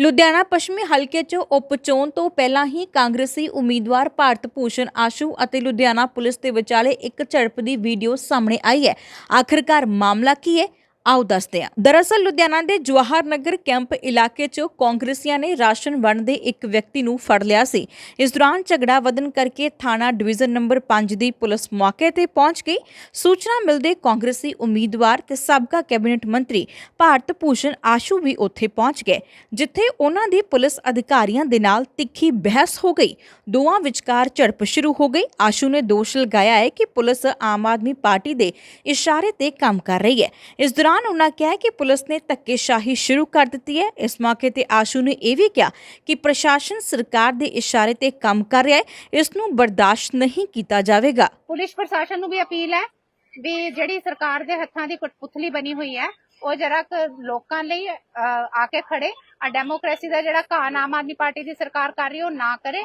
ਲੁਧਿਆਣਾ ਪੱਛਮੀ ਹਲਕੇ 'ਚ ਉਪਚੋਣ ਤੋਂ ਪਹਿਲਾਂ ਹੀ ਕਾਂਗਰਸੀ ਉਮੀਦਵਾਰ ਭਾਰਤ ਭੂਸ਼ਣ ਆਸ਼ੂ ਅਤੇ ਲੁਧਿਆਣਾ ਪੁਲਿਸ ਦੇ ਵਿਚਾਲੇ ਇੱਕ ਝੜਪ ਦੀ ਵੀਡੀਓ ਸਾਹਮਣੇ ਆਈ ਹੈ। ਆਖਿਰਕਾਰ ਮਾਮਲਾ ਕੀ ਹੈ? ਆਓ ਦੱਸਦੇ ਹਾਂ। ਦਰਅਸਲ ਲੁਧਿਆਣਾ ਦੇ ਜਵਾਹਰ ਨਗਰ ਕੈਂਪ ਇਲਾਕੇ 'ਚ ਕਾਂਗਰਸੀਆਂ ਨੇ ਰਾਸ਼ਨ ਵੰਡਦੇ ਇੱਕ ਵਿਅਕਤੀ ਨੂੰ ਫੜ ਲਿਆ ਸੀ। ਇਸ ਦੌਰਾਨ ਝਗੜਾ ਵਧਣ ਕਰਕੇ ਥਾਣਾ ਡਿਵੀਜ਼ਨ ਨੰਬਰ 5 ਦੀ ਪੁਲਿਸ ਮੌਕੇ ਤੇ ਪਹੁੰਚ ਗਈ। ਸੂਚਨਾ ਮਿਲਦੇ ਕਾਂਗਰਸੀ ਉਮੀਦਵਾਰ ਤੇ ਸਾਬਕਾ ਕੈਬਨਿਟ ਮੰਤਰੀ ਭਾਰਤ ਭੂਸ਼ਣ ਆਸ਼ੂ ਵੀ ਉੱਥੇ ਪਹੁੰਚ ਗਏ, ਜਿੱਥੇ ਉਹਨਾਂ ਦੀ ਪੁਲਿਸ ਅਧਿਕਾਰੀਆਂ ਦੇ ਨਾਲ ਤਿੱਖੀ ਬਹਿਸ ਹੋ ਗਈ। ਦੋਵਾਂ ਵਿਚਕਾਰ ਝੜਪ ਸ਼ੁਰੂ ਹੋ ਗਈ। ਆਸ਼ੂ ਨੇ ਦੋਸ਼ ਲਗਾਇਆ ਹੈ ਕਿ ਪੁਲਿਸ ਆਮ ਆਦਮੀ ਪਾਰਟੀ ਦੇ ਇਸ਼ਾਰੇ ਤੇ ਕੰਮ ਕਰ ਰਹੀ ਹੈ। ਇਸ ਦੌਰਾਨ ਉਹਨਾਂ ਕਿਹਾ ਕਿ ਪੁਲਿਸ ਨੇ ਧੱਕੇਸ਼ਾਹੀ ਸ਼ੁਰੂ ਕਰ ਦਿੱਤੀ ਹੈ। ਇਸ ਮੌਕੇ ਤੇ ਆਸ਼ੂ ਨੇ ਇਹ ਵੀ ਕਿਹਾ ਕਿ ਪ੍ਰਸ਼ਾਸਨ ਸਰਕਾਰ ਦੇ ਇਸ਼ਾਰੇ ਤੇ ਕੰਮ ਕਰ ਰਿਹਾ ਹੈ। ਇਸ ਨੂੰ ਬਰਦਾਸ਼ਤ ਨਹੀਂ ਕੀਤਾ ਜਾਵੇਗਾ। ਪੁਲਿਸ ਪ੍ਰਸ਼ਾਸਨ ਨੂੰ ਵੀ ਅਪੀਲ ਹੈ ਵੀ ਜਿਹੜੀ ਸਰਕਾਰ ਦੇ ਹੱਥਾਂ ਦੀ ਕਠਪੁਤਲੀ ਬਣੀ ਹੋਈ ਹੈ, ਉਹ ਜਰਾ ਲੋਕਾਂ ਲਈ ਆ ਕੇ ਖੜੇ। ਆ ਡੈਮੋਕ੍ਰੇਸੀ ਦਾ ਜਿਹੜਾ ਘਾਣ ਆਮ ਆਦਮੀ ਪਾਰਟੀ ਦੀ ਸਰਕਾਰ ਕਰ ਰਹੀ ਹੈ, ਉਹ ਨਾ ਕਰੇ।